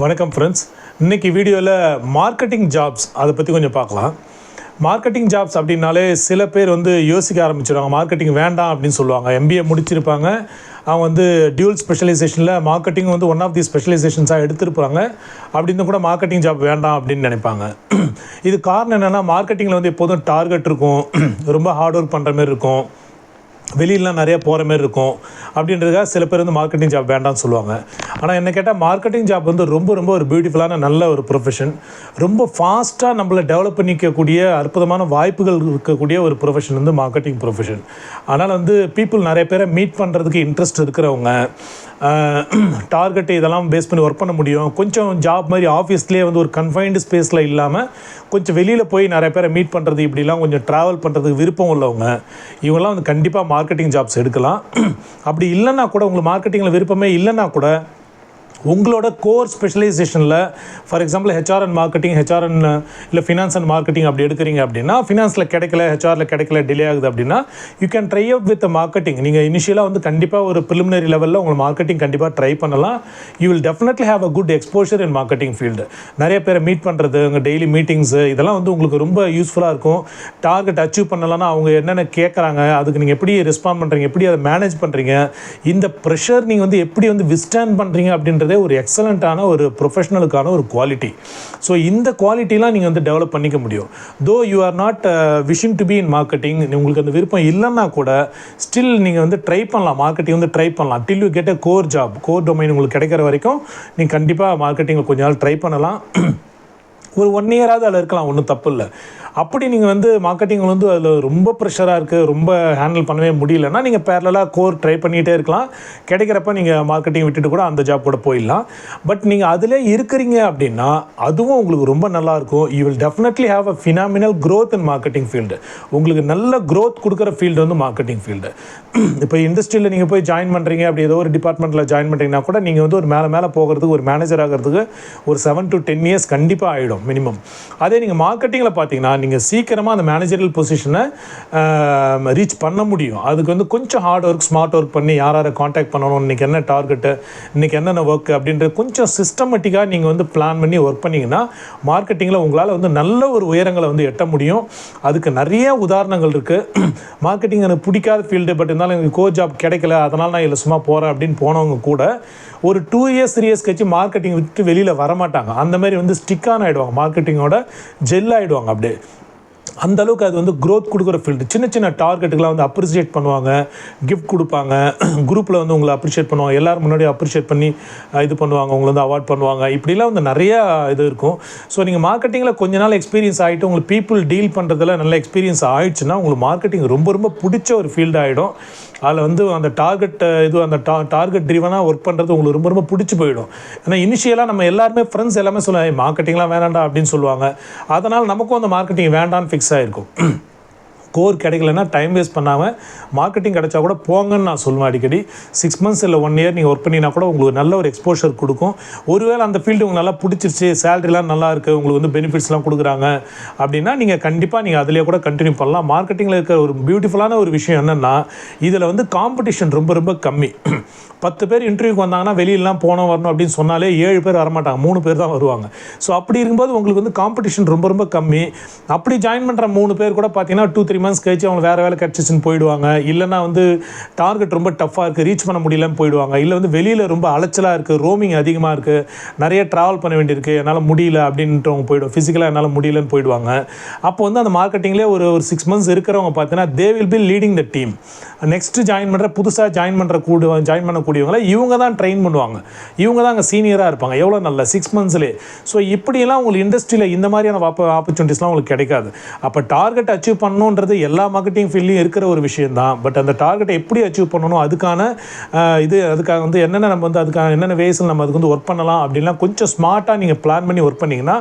வணக்கம் ஃப்ரெண்ட்ஸ் இன்றைக்கி வீடியோவில் மார்க்கெட்டிங் ஜாப்ஸ் அதை பற்றி கொஞ்சம் பார்க்கலாம். மார்க்கெட்டிங் ஜாப்ஸ் அப்படின்னாலே சில பேர் வந்து யோசிக்க ஆரம்பிச்சிடுவாங்க மார்க்கெட்டிங் வேண்டாம் அப்படின்னு சொல்லுவாங்க. எம்பிஏ முடிச்சிருப்பாங்க. அவங்க வந்து டியூல் ஸ்பெஷலைசேஷனில் மார்க்கெட்டிங் வந்து ஒன் ஆஃப் தி ஸ்பெஷலைசேஷன்ஸாக எடுத்திருப்பாங்க அப்படின்னு கூட மார்க்கெட்டிங் ஜாப் வேண்டாம் அப்படின்னு நினைப்பாங்க. இது காரணம் என்னென்னா மார்க்கெட்டிங்கில் வந்து எப்போதும் டார்கெட் இருக்கும். ரொம்ப ஹார்ட் ஒர்க் பண்ணுற மாதிரி இருக்கும். வெளியிலலாம் நிறையா போகிற மாதிரி இருக்கும். அப்படின்றதுக்காக சில பேர் வந்து மார்க்கெட்டிங் ஜாப் வேண்டாம்னு சொல்லுவாங்க. ஆனால் என்ன கேட்டால் மார்க்கெட்டிங் ஜாப் வந்து ரொம்ப ரொம்ப ஒரு பியூட்டிஃபுல்லான நல்ல ஒரு ப்ரொஃபஷன் ரொம்ப ஃபாஸ்ட்டாக நம்மளை டெவலப் பண்ணிக்கக்கூடிய அற்புதமான வாய்ப்புகள் இருக்கக்கூடிய ஒரு ப்ரொஃபஷன் வந்து மார்க்கெட்டிங் ப்ரொஃபஷன் அதனால் வந்து பீப்புள் நிறைய பேரை மீட் பண்ணுறதுக்கு இன்ட்ரெஸ்ட் இருக்கிறவங்க. டார்கெட் இதெல்லாம் பேஸ் பண்ணி ஒர்க் பண்ண முடியும். கொஞ்சம் ஜாப் மாதிரி ஆஃபீஸ்லேயே வந்து ஒரு கன்ஃபைன்டு ஸ்பேஸில் இல்லாமல் கொஞ்சம் வெளியில் போய் நிறைய பேரை மீட் பண்ணுறது இப்படிலாம் கொஞ்சம் ட்ராவல் பண்ணுறதுக்கு விருப்பம் உள்ளவங்க இவங்கெல்லாம் வந்து கண்டிப்பாக மார்க்கெட்டிங் ஜாப்ஸ் எடுக்கலாம். அப்படி இல்லைன்னா கூட உங்களுக்கு மார்க்கெட்டிங்கில் விருப்பமே இல்லைன்னா கூட உங்களோட core ஸ்பெஷலைசேஷனில் for example HR and marketing HR and இல்லை ஃபினான்ஸ் அண்ட் மார்க்கெட்டிங் அப்படி எடுக்கிறீங்க அப்படின்னா ஃபினான்ஸில் கிடைக்கல ஹெச்ஆரில் கிடைக்கல டிலே ஆகுது அப்படின்னா you can try out with marketing நீங்கள் இனிஷியலாக வந்து கண்டிப்பாக ஒரு ப்ரிலிமினரி லெவலில் உங்கள் மார்க்கெட்டிங் கண்டிப்பாக ட்ரை பண்ணலாம். You will definitely have a good exposure in marketing field நிறைய பேரை மீட் பண்ணுறது உங்கள் டெய்லி மீட்டிங்ஸு இதெல்லாம் வந்து உங்களுக்கு ரொம்ப யூஸ்ஃபுல்லாக இருக்கும். டார்கெட் அச்சீவ் பண்ணலாம்னா அவங்க என்னென்ன கேட்குறாங்க அதுக்கு நீங்கள் எப்படி ரெஸ்பாண்ட் பண்ணுறீங்க எப்படி அதை மேனேஜ் பண்ணுறீங்க இந்த ப்ரெஷர் நீங்கள் வந்து எப்படி வந்து விஸ்டாண்ட் பண்ணுறீங்க அப்படின்றது ஒரு எக்ஸலண்ட்டான ஒரு ப்ரொஃபஷனலுக்கான ஒரு குவாலிட்டி ஸோ இந்த குவாலிட்டிலாம் நீங்கள் வந்து டெவலப் பண்ணிக்க முடியும். Though you are not wishing to be in marketing உங்களுக்கு அந்த விருப்பம் இல்லைன்னா கூட ஸ்டில் நீங்கள் வந்து ட்ரை பண்ணலாம். மார்க்கெட்டிங் வந்து ட்ரை பண்ணலாம். Till you get a core job core domain உங்களுக்கு கிடைக்கிற வரைக்கும் நீங்கள் கண்டிப்பாக மார்க்கெட்டிங்கில் கொஞ்ச நாள் ட்ரை பண்ணலாம். ஒரு ஒன் இயராவது அதில் இருக்கலாம் ஒன்றும் தப்பு இல்லை. அப்படி நீங்கள் வந்து மார்க்கெட்டிங் வந்து அதில் ரொம்ப ப்ரெஷராக இருக்குது ரொம்ப ஹேண்டில் பண்ணவே முடியலன்னா நீங்கள் பேரலாக கோர் ட்ரை பண்ணிகிட்டே இருக்கலாம். கிடைக்கிறப்ப நீங்கள் மார்க்கெட்டிங் விட்டுட்டு கூட அந்த ஜாப் கூட போயிடலாம். பட் நீங்கள் அதிலே இருக்கிறீங்க அப்படின்னா அதுவும் உங்களுக்கு ரொம்ப நல்லாயிருக்கும் you will definitely have a phenomenal growth in marketing field உங்களுக்கு நல்ல க்ரோத் கொடுக்குற ஃபீல்டு வந்து மார்க்கெட்டிங் ஃபீல்டு இப்போ இண்டஸ்ட்ரியில் நீங்கள் போய் ஜாயின் பண்ணுறீங்க அப்படி ஏதோ ஒரு டிபார்ட்மெண்ட்டில் ஜாயின் பண்ணுறீங்கன்னா கூட நீங்கள் வந்து ஒரு மேலே மேலே போகிறதுக்கு ஒரு மேனேஜர் ஆகிறதுக்கு ஒரு செவன் டு டென் இயர்ஸ் கண்டிப்பாக ஆகிடும் மினிமம் அதே நீங்கள் மார்க்கெட்டிங்கில் பார்த்தீங்கன்னா நீங்கள் சீக்கிரமாக அந்த மேனேஜரியல் பொசிஷனை ரீச் பண்ண முடியும். அதுக்கு வந்து கொஞ்சம் ஹார்ட் ஒர்க் ஸ்மார்ட் ஒர்க் பண்ணி யார் யாரை காண்டாக்ட் பண்ணணும் இன்றைக்கி என்ன டார்கெட்டு இன்றைக்கி என்னென்ன ஒர்க் அப்படின்றது கொஞ்சம் சிஸ்டமேட்டிக்காக நீங்கள் வந்து பிளான் பண்ணி ஒர்க் பண்ணிங்கன்னா மார்க்கெட்டிங்கில் உங்களால் வந்து நல்ல ஒரு உயரங்களை வந்து எட்ட முடியும். அதுக்கு நிறைய உதாரணங்கள் இருக்குது மார்க்கெட்டிங் எனக்கு பிடிக்காத ஃபீல்டு பட் இருந்தாலும் எனக்கு கோ ஜாப் கிடைக்கல அதனால் நான் இதில் சும்மா போகிறேன் அப்படின்னு போனவங்க கூட ஒரு டூ இயர்ஸ் த்ரீ இயர்ஸ் கழிச்சு மார்க்கெட்டிங் விட்டு வெளியில் வரமாட்டாங்க. அந்த மாதிரி வந்து ஸ்டிக்கான ஆகிடுவாங்க மார்க்கெட்டிங்கோட ஜெல் ஆகிடுவாங்க அப்படியே. அந்த அளவுக்கு அது வந்து க்ரோத் கொடுக்குற ஃபீல்டு சின்ன சின்ன டார்கெட்டுக்கெலாம் வந்து அப்ரிஷியேட் பண்ணுவாங்க. கிஃப்ட் கொடுப்பாங்க. குரூப்பில் வந்து உங்களை அப்ரிஷியேட் பண்ணுவாங்க. எல்லோரும் முன்னாடி அப்ரிஷியேட் பண்ணி இது பண்ணுவாங்க. உங்களை வந்து அவார்ட் பண்ணுவாங்க. இப்படிலாம் வந்து நிறையா இது இருக்கும். ஸோ நீங்கள் மார்க்கெட்டிங்கில் கொஞ்ச நாள் எக்ஸ்பீரியன்ஸ் ஆகிட்டு உங்களுக்கு பீப்புள் டீல் பண்ணுறதுல நல்ல எக்ஸ்பீரியன்ஸ் ஆயிடுச்சுன்னா உங்களுக்கு மார்க்கெட்டிங் ரொம்ப ரொம்ப பிடிச்ச ஒரு ஃபீல்டு ஆகிடும் அதில் வந்து அந்த டார்கெட் இது அந்த டா டார்கெட் ட்ரிவனாக ஒர்க் பண்ணுறது உங்களுக்கு ரொம்ப ரொம்ப பிடிச்சி போயிடும். ஏன்னா இனிஷியலாக நம்ம எல்லாருமே ஃப்ரெண்ட்ஸ் எல்லாமே சொல்லுவாங்க மார்க்கெட்டிங்லாம் வேணாண்டா அப்படின்னு சொல்லுவாங்க. அதனால் நமக்கும் அந்த மார்க்கெட்டிங் வேண்டான்னு ஃபிக்ஸ் ஆகிருக்கும் கோர் கிடைக்கலன்னா டைம் வேஸ்ட் பண்ணாமல் மார்க்கெட்டிங் கிடைச்சா கூட போங்கன்னு நான் சொல்லுவேன் அடிக்கடி. சிக்ஸ் மந்த்ஸ் இல்லை ஒன் இயர் நீங்கள் ஒர்க் பண்ணினா கூட உங்களுக்கு நல்ல ஒரு எக்ஸ்போஷர் கொடுக்கும். ஒருவேளை அந்த ஃபீல்டு உங்களுக்கு நல்லா பிடிச்சிருச்சு சேலரிலாம் நல்லா இருக்குது உங்களுக்கு வந்து பெனிஃபிட்ஸ்லாம் கொடுக்குறாங்க அப்படின்னா நீங்கள் கண்டிப்பாக நீங்கள் அதிலே கூட கண்டினியூ பண்ணலாம். மார்க்கெட்டிங்கில் இருக்கிற ஒரு பியூட்டிஃபுல்லான ஒரு விஷயம் என்னென்னா இதில் வந்து காம்படிஷன் ரொம்ப ரொம்ப கம்மி. பத்து பேர் இன்டர்வியூக்கு வந்தாங்கன்னா வெளியிலலாம் போனோம் வரணும் அப்படின்னு சொன்னாலே ஏழு பேர் வரமாட்டாங்க மூணு பேர் தான் வருவாங்க. ஸோ அப்படி இருக்கும்போது உங்களுக்கு வந்து காம்படிஷன் ரொம்ப ரொம்ப கம்மி. அப்படி ஜாயின் பண்ணுற மூணு பேர் கூட பார்த்தீங்கன்னா டூ த்ரீ மந்த்ஸ் கழிச்சு அவங்க வேறு வேலை கிடச்சிச்சின்னு போயிடுவாங்க. இல்லைன்னா வந்து டார்கெட் ரொம்ப டஃப்பாக இருக்குது ரீச் பண்ண முடியலன்னு போயிடுவாங்க. இல்லை வந்து வெளியில் ரொம்ப அலைச்சலாக இருக்குது ரோமிங் அதிகமாக இருக்குது நிறைய ட்ராவல் பண்ண வேண்டியிருக்கு. என்னால் முடியல அப்படின்றவங்க போயிடும் ஃபிசிக்கலாக என்னால் முடியலன்னு போயிடுவாங்க. அப்போ வந்து அந்த மார்க்கெட்டிங்லேயே ஒரு ஒரு சிக்ஸ் மந்த்ஸ் இருக்கிறவங்க பார்த்தீங்கன்னா they will be leading the team next join பண்ணுற புதுசாக ஜாயின் பண்ணுற கூட ஜாயின் பண்ணக்கூடியவங்கள இவங்க தான் ட்ரெயின் பண்ணுவாங்க. இவங்க தான் அங்கே சீனியராக இருப்பாங்க. எவ்வளோ நல்ல? சிக்ஸ் மந்த்ஸ்லேயே ஸோ இப்படியெல்லாம் உங்களுக்கு இண்டஸ்ட்ரியில் இந்த மாதிரியான ஆப்பர்ச்சுனிட்டிஸ்லாம் உங்களுக்கு கிடைக்காது. அப்போ டார்கெட் அச்சீவ் பண்ணணுன்றது எல்லா மார்க்கெட்டிங் ஃபீல்ட்லையும் இருக்கிற ஒரு விஷயம் தான் பட் அந்த டார்கெட்டை எப்படி அச்சீவ் பண்ணணும் அதுக்கான இது அதுக்காக வந்து என்னென்ன நம்ம வந்து அதுக்கான என்னென்ன வேஸில் நம்ம அதுக்கு வந்து ஒர்க் பண்ணலாம் அப்படின்லாம் கொஞ்சம் ஸ்மார்ட்டாக நீங்கள் பிளான் பண்ணி ஒர்க் பண்ணிங்கன்னா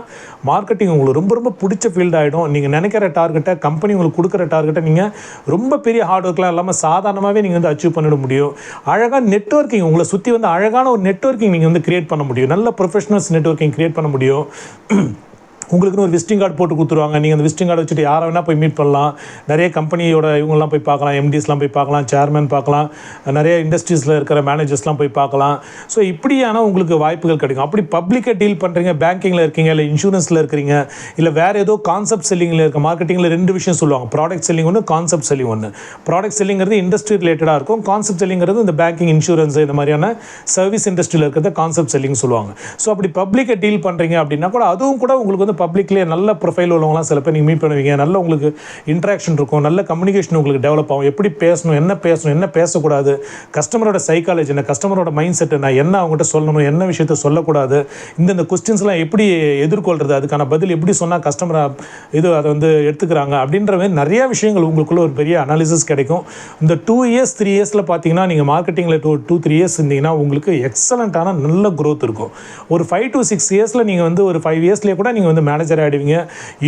மார்க்கெட்டிங் உங்களுக்கு ரொம்ப ரொம்ப பிடிச்ச ஃபீல்ட் ஆகிடும் நீங்கள் நினைக்கிற டார்கெட்டை கம்பெனி உங்களுக்கு கொடுக்குற டார்கெட்டை நீங்கள் ரொம்ப பெரிய ஹார்ட் ஒர்க்லாம் இல்லாமல் சாதாரணமாகவே நீங்கள் வந்து அச்சீவ் பண்ணிட முடியும். அழகாக நெட்வொர்க்கிங் உங்களை சுற்றி வந்து அழகான ஒரு நெட்வொர்க்கிங் நீங்கள் வந்து கிரியேட் பண்ண முடியும். நல்ல ப்ரொஃபஷனல்ஸ் நெட்வொர்க்கிங் கிரியேட் பண்ண முடியும். உங்களுக்குன்னு ஒரு விசிட்டிங் கார்டு போட்டு கொடுத்துருவாங்க. நீங்கள் அந்த விசிட்டிங் கார்டு வச்சுட்டு யாரை வேணால் போய் மீட் பண்ணலாம். நிறைய கம்பெனியோட இவங்கெல்லாம் போய் பார்க்கலாம். எம்டிஸ்லாம் போய் பார்க்கலாம். சேர்மேன் பார்க்கலாம். நிறைய இண்டஸ்ட்ரீஸில் இருக்கிற மேனேஜர்ஸ்லாம் போய் பார்க்கலாம். ஸோ இப்படியான உங்களுக்கு வாய்ப்புகள் கிடைக்கும். அப்படி பப்ளிக்காக டீல் பண்ணுறீங்க பேங்கிங்கில் இருக்கீங்க இல்லை இன்சூரன்ஸில் இருக்கிறீங்க இல்லை வேறு ஏதோ கான்செப்ட் செல்லிங்கில் இருக்க மார்க்கெட்டிங்கில் ரெண்டு விஷயம் சொல்லுவாங்க. ப்ராடக்ட் செல்லிங் ஒன்று கான்செப்ட் செல்லிங் ஒன்று ப்ராடக்ட் செல்லிங்கிறது இண்டஸ்ட்ரி ரிலேட்டடாக இருக்கும். கான்செப்ட் செல்லிங்கிறது இந்த பேங்கிங் இன்சூரன்ஸ் இந்த மாதிரியான சர்வீஸ் இண்டஸ்ட்ரியில் இருக்கிறத கான்செப்ட் செல்லிங் சொல்லுவாங்க. ஸோ அப்படி பப்ளிக்கை டீல் பண்ணுறீங்க அப்படின்னா கூட அதுவும் கூட உங்களுக்கு வந்து பப்ளிக்லேயே நல்ல ப்ரொஃபைல் உள்ளவங்களாம் சில பேர் நீங்கள் மீட் பண்ணுவீங்க. நல்ல உங்களுக்கு இன்ட்ராக்ஷன் இருக்கும். நல்ல கம்யூனிகேஷன் உங்களுக்கு டெவலப் ஆகும். எப்படி பேசணும் என்ன பேசணும் என்ன பேசக்கூடாது கஸ்டமரோட சைக்காலஜி என்ன கஸ்டமரோட மைண்ட் செட் என்ன என்ன அவங்ககிட்ட சொல்லணும் என்ன விஷயத்த சொல்லக்கூடாது இந்தந்த கொஸ்டின்ஸ்லாம் எப்படி எதிர்கொள்கிறது அதுக்கான பதில் எப்படி சொன்னால் கஸ்டமரை இது அதை வந்து எடுத்துக்கிறாங்க அப்படின்ற மாதிரி நிறையா விஷயங்கள் உங்களுக்குள்ள ஒரு பெரிய அனாலிசிஸ் கிடைக்கும். இந்த டூ இயர்ஸ் த்ரீ இயர்ஸில் பார்த்தீங்கன்னா நீங்கள் மார்க்கெட்டிங்கில் டூ டூ த்ரீ இயர்ஸ் இருந்தீங்கன்னா உங்களுக்கு எக்ஸலண்ட்டான நல்ல க்ரோத் இருக்கும். ஒரு ஃபைவ் டு சிக்ஸ் இயர்ஸில் நீங்கள் வந்து ஒரு ஃபைவ் இயர்ஸ்லேயே கூட நீங்கள் வந்து மேனேஜர் ஆகிடுவீங்க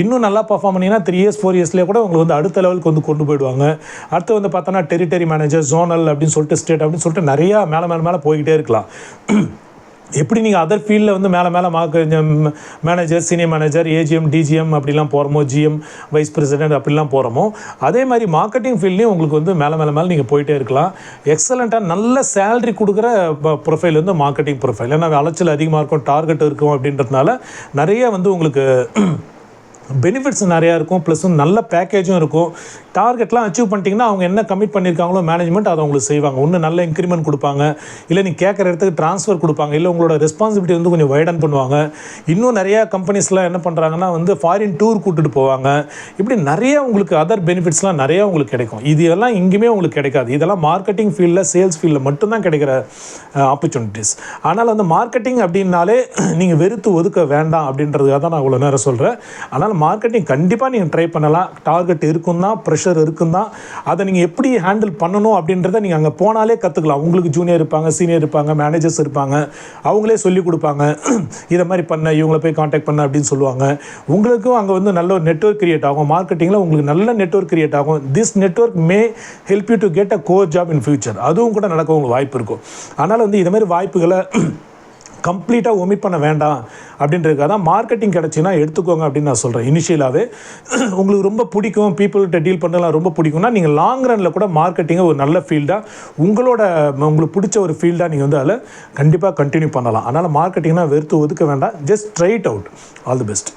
இன்னும் நல்லா பர்ஃபார்ம் பண்ணிங்கன்னா த்ரீ இயர்ஸ் ஃபோர் இயர்ஸ்லேயே கூட உங்களுக்கு வந்து அடுத்த லெவலுக்கு வந்து கொண்டு போயிடுவாங்க. அடுத்து வந்து பார்த்தோன்னா டெரிட்டரி மேனேஜர் ஜோனல் அப்படின்னு சொல்லிட்டு ஸ்டேட் அப்படின்னு சொல்லிட்டு நிறையா மேலே மேலே மேலே போய்கிட்டே இருக்கலாம். எப்படி நீங்கள் அதர் ஃபீல்டில் வந்து மேலே மேலே மார்க்க manager senior manager AGM DGM அப்படிலாம் போகிறோமோ ஜிஎம் வைஸ் பிரசிடென்ட் அப்படிலாம் போகிறோமோ அதே மாதிரி மார்க்கெட்டிங் ஃபீல்ட்லேயும் உங்களுக்கு வந்து மேலே மேலே மேலே நீங்கள் போயிட்டே இருக்கலாம். எக்ஸலண்ட்டாக நல்ல சேலரி கொடுக்குற ப்ரொஃபைல் வந்து மார்க்கெட்டிங் ப்ரொஃபைல் ஏன்னா அலைச்சல் அதிகமாக இருக்கும் டார்கெட் இருக்கும் அப்படின்றதுனால நிறைய வந்து உங்களுக்கு பெனிஃபிட்ஸ் நிறையா இருக்கும். ப்ளஸ் நல்ல பேக்கேஜும் இருக்கும். டார்கெட்லாம் அச்சீவ் பண்ணிட்டீங்கன்னா அவங்க என்ன கமிட் பண்ணியிருக்காங்களோ மேனேஜ்மெண்ட் அதை உங்களுக்கு செய்வாங்க. ஒன்று நல்ல இன்க்ரிமெண்ட் கொடுப்பாங்க. இல்லை நீ கேட்குற இடத்துக்கு ட்ரான்ஸ்ஃபர் கொடுப்பாங்க. இல்லை உங்களோட ரெஸ்பான்சிபிலிட்டி வந்து கொஞ்சம் வைடன் பண்ணுவாங்க. இன்னும் நிறையா கம்பெனிஸ்லாம் என்ன பண்ணுறாங்கன்னா வந்து ஃபாரின் டூர் கூட்டிட்டு போவாங்க. இப்படி நிறைய உங்களுக்கு அதர் பெனிஃபிட்ஸ்லாம் நிறையா உங்களுக்கு கிடைக்கும். இது எல்லாம் எங்கேயுமே உங்களுக்கு கிடைக்காது. இதெல்லாம் மார்க்கெட்டிங் ஃபீல்டில் சேல்ஸ் ஃபீல்டில் மட்டும்தான் கிடைக்கிற ஆப்பர்ச்சுனிட்டிஸ் ஆனால் வந்து மார்க்கெட்டிங் அப்படின்னாலே நீங்கள் வெறுத்து ஒதுக்க வேண்டாம் அப்படின்றதுக்காக தான் நான் இவ்வளோ நேரம் சொல்கிறேன் ஆனால் மார்க்கெட்டிங் கண்டிப்பாக நீங்கள் ட்ரை பண்ணலாம். டார்கெட் இருக்கும் தான் ப்ரெஷர் இருக்கும் தான் அதை நீங்கள் எப்படி ஹேண்டில் பண்ணணும் அப்படின்றத நீங்கள் அங்கே போனாலே கற்றுக்கலாம் உங்களுக்கு ஜூனியர் இருப்பாங்க சீனியர் இருப்பாங்க மேனேஜர்ஸ் இருப்பாங்க. அவங்களே சொல்லிக் கொடுப்பாங்க. இதை மாதிரி பண்ண இவங்கள போய் காண்டாக்ட் பண்ண அப்படின்னு சொல்லுவாங்க. உங்களுக்கும் அங்கே வந்து நல்ல ஒரு நெட்ஒர்க் கிரியேட் ஆகும். மார்க்கெட்டிங்கில் உங்களுக்கு நல்ல நெட்ஒர்க் கிரியேட் ஆகும். This network may help you to get a core job in future அதுவும் கூட நடக்க உங்களுக்கு வாய்ப்பு இருக்கும். அதனால் வந்து இது மாதிரி வாய்ப்புகளை கம்ப்ளீட்டாக ஒமிட் பண்ண வேண்டாம் அப்படின்றதுக்காக தான் மார்க்கெட்டிங் கிடச்சின்னா எடுத்துக்கோங்க அப்படின்னு நான் சொல்கிறேன் இனிஷியலாகவே உங்களுக்கு ரொம்ப பிடிக்கும் பீப்புள்கிட்ட டீல் பண்ணலாம் ரொம்ப பிடிக்கும்னா நீங்கள் லாங் ரனில் கூட மார்க்கெட்டிங்கை ஒரு நல்ல ஃபீல்டாக உங்களோட உங்களுக்கு பிடிச்ச ஒரு ஃபீல்டாக நீங்கள் வந்து அதில் கண்டிப்பாக கண்டினியூ பண்ணலாம். அதனால் மார்க்கெட்டிங்னா வெறுத்து ஒதுக்க வேண்டாம் just straight out all the best